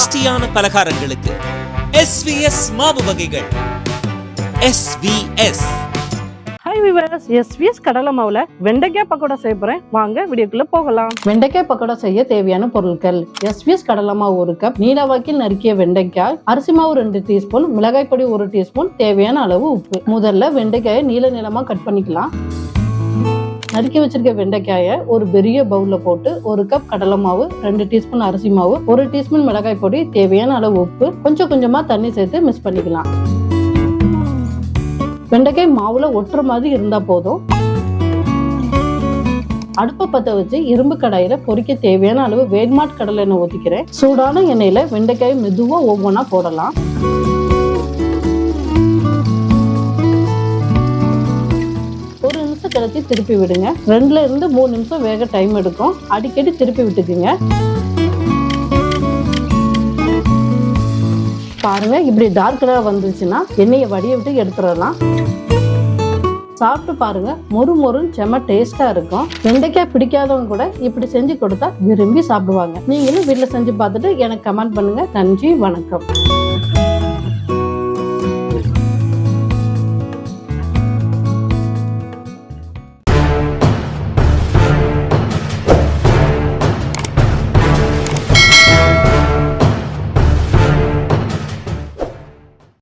டேஸ்டியான பலகாரங்களுக்கு. எஸ்விஎஸ் மாவு வகைகள். எஸ்விஎஸ் ஹாய் விவர்ஸ் எஸ்விஎஸ் கடலை மாவுல வெண்டைக்காய் பக்கோடா செய்ய போறேன். வாங்க வீடியோக்குள்ள போகலாம். வெண்டைக்காய் பக்கோடா செய்ய தேவையான பொருட்கள். எஸ்பிஎஸ் கடலை மாவு ஒரு கப் நீலவாக்கில் நறுக்கிய வெண்டைக்காய் அரிசி மாவு ரெண்டு டீஸ்பூன் மிளகாய் பொடி ஒரு டீஸ்பூன் தேவையான அளவு உப்பு. முதல்ல வெண்டைக்காயை நீல நீளமா கட் பண்ணிக்கலாம். நறுக்கி வச்சிருக்க வெண்டைக்காயை ஒரு பெரிய பவுல்ல போட்டு ஒரு கப் கடலை மாவு ரெண்டு டீஸ்பூன் அரிசி மாவு ஒரு டீஸ்பூன் மிளகாய் பொடி தேவையான அளவு உப்பு கொஞ்சம் கொஞ்சமா தண்ணி சேர்த்து மிக்ஸ் பண்ணிக்கலாம். வெண்டைக்காய் மாவுல ஒட்டுற மாதிரி இருந்தா போதும். அடுப்பை பற்ற வச்சு இரும்பு கடாயில பொரிக்க தேவையான அளவு வேட்மாட் கடலை எண்ணெய் ஊற்றிக்கிறேன் சூடான எண்ணெயில வெண்டைக்காய் மெதுவா ஒவ்வொன்றா போடலாம். அடிக்கடி திருப்பி விடுங்க. ரெண்டுல இருந்து மூணு நிமிஷம் வேக டைம் எடுக்கும். அடிக்கடி திருப்பி விட்டுக்குங்க. பாருங்க இப்படி டார்க் கலர் வந்துருச்சுன்னா எண்ணெயை வடிய விட்டு எடுத்துடலாம். சாப்பிட்டு பாருங்க மொறு மொறுன்னு செம்ம டேஸ்டா இருக்கும். வெண்டைக்காய் பிடிக்காதவங்க கூட இப்படி செஞ்சு கொடுத்தா விரும்பி சாப்பிடுவாங்க. நீங்களும் வீட்டில் செஞ்சு பார்த்துட்டு எனக்கு கமெண்ட் பண்ணுங்க. நன்றி வணக்கம்.